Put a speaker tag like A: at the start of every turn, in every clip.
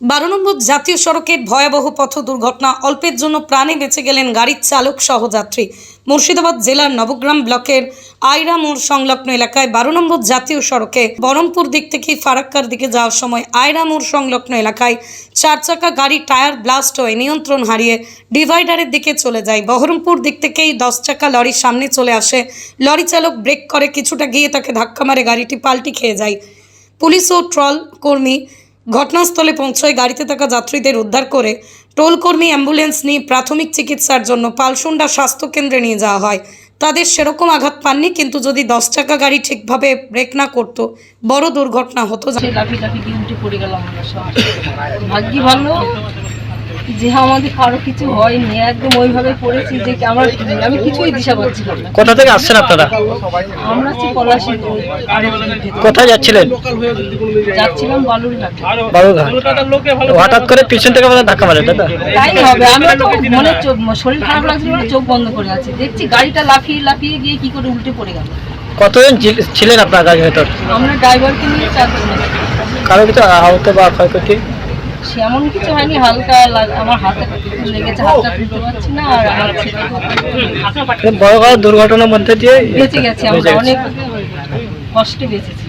A: বারো নম্বর জাতীয় সড়কে ভয়াবহ পথ দুর্ঘটনা, অল্পের জন্য প্রাণে বেঁচে গেলেন গাড়ির চালক সহযাত্রী। মুর্শিদাবাদ জেলার নবগ্রাম ব্লকের আইরা মোড় সংলগ্ন এলাকায় বারো নম্বর জাতীয় সড়কে বহরমপুর দিক থেকে ফারাক্কার দিকে যাওয়ার সময় আইরা মোড় সংলগ্ন এলাকায় চার চাকা গাড়ি টায়ার ব্লাস্ট হয়ে নিয়ন্ত্রণ হারিয়ে ডিভাইডারের দিকে চলে যায়। বহরমপুর দিক থেকেই দশ চাকা লরির সামনে চলে আসে। লরি চালক ব্রেক করে, কিছুটা গিয়ে তাকে ধাক্কা মারে, গাড়িটি পাল্টি খেয়ে যায়। পুলিশ ও ট্রল কর্মী ঘটনাস্থলে পৌঁছয় গাড়িতে থাকা যাত্রীদের উদ্ধার করে টোল কর্মী অ্যাম্বুলেন্স নিয়ে প্রাথমিক চিকিৎসার জন্য পালসুন্ডা স্বাস্থ্যকেন্দ্রে নিয়ে যাওয়া হয়। তাদের সেরকম আঘাত পাননি, কিন্তু যদি দশ চাকা গাড়ি ঠিকভাবে ব্রেক না করতো, বড় দুর্ঘটনা হতো।
B: ভাগ্যি ভালো? যে আমাদের কারও কিছু হয়নি একদম ওইভাবে পড়েছি যে আমার আমি কিছুই দিশা পাচ্ছিলাম না।
C: কোথা থেকে আসছেন আপনারা?
B: আমরা আছি পলাশি
C: কোথায় যাচ্ছিলেন?
B: যাচ্ছিলাম বালুর ঘাটে
C: হঠাৎ করে পিছন থেকে আমাদের ধাক্কা মারে দাদা
B: তাই হবে আমি তো মনে চোখ শরীর খারাপ লাগছিল চোখ বন্ধ করে আছি। দেখছি গাড়িটা লাফিয়ে লাফিয়ে গিয়ে কি করে উল্টে পড়ে গেল।
C: কতজন ছিলেন আপনার গাড়ির ভেতর?
B: আমরা ড্রাইভারকে নিয়ে চারজন।
C: কারও কিছু আহত বা ক্ষয়ক্ষতি?
B: সেমন কিছু হয়নি হালকা আমার হাতে লেগেছে হাতটা তুলতে পারছি না আর আমার ছেলে
C: বড় বড় দুর্ঘটনার মধ্যে দিয়ে
B: বেঁচে গেছে আমরা অনেক কষ্টে বেঁচেছি।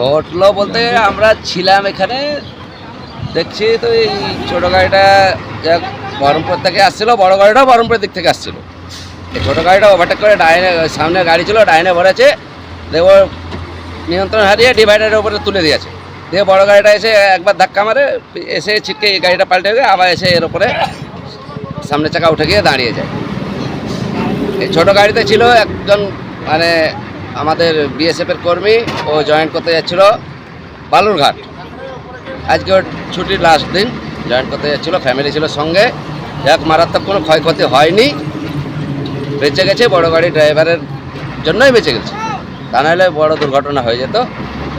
D: ঘটলো বলতে আমরা ছিলাম এখানে। দেখছি তো এই ছোটো গাড়িটা বহরমপুর থেকে আসছিল বড় গাড়িটা বহরমপুরের দিক থেকে আসছিল। এই ছোটো গাড়িটা ওভারটেক করে ডাইনে সামনে গাড়ি ছিল ডাইনে ভরেছে দেখো নিয়ন্ত্রণ হারিয়ে ডিভাইডারের উপরে তুলে দিয়েছে। দিয়ে বড় গাড়িটা এসে একবার ধাক্কা মারে, এসে ছিটকে এই গাড়িটা পাল্টে গিয়ে আবার এসে এর উপরে সামনে চাকা উঠে গিয়ে দাঁড়িয়ে যায়। এই ছোটো গাড়িতে ছিল একজন মানে আমাদের বিএসএফের কর্মী, ও জয়েন করতে যাচ্ছিল বালুরঘাট। আজকে ওর ছুটির লাস্ট দিন জয়েন করতে যাচ্ছিল ফ্যামিলি ছিল সঙ্গে। যাক, মারাত্মক কোনো ক্ষয়ক্ষতি হয়নি। বেঁচে গেছে, বড় গাড়ি ড্রাইভারের জন্যই বেঁচে গেছে। তা নাহলে বড় দুর্ঘটনা হয়ে যেত।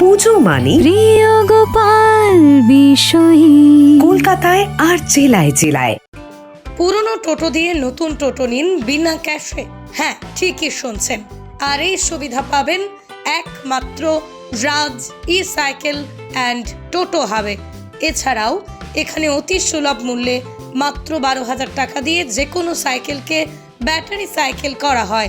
E: পুজো মানে
F: প্রিয় গোপাল বিষয়ী।
E: কলকাতায় আর জেলায় জেলায়।
A: পুরনো টোটো দিয়ে নতুন টোটো নিন বিনা ক্যাশে। হ্যাঁ ঠিকই শুনছেন। আর এই সুবিধা পাবেন একমাত্র রাজ ই সাইকেল অ্যান্ড টোটো হাবে। এছাড়াও এখানে অতি সুলভ মূল্যে মাত্র বারো হাজার টাকা দিয়ে যে কোনো সাইকেলকে ব্যাটারি সাইকেল করা হয়।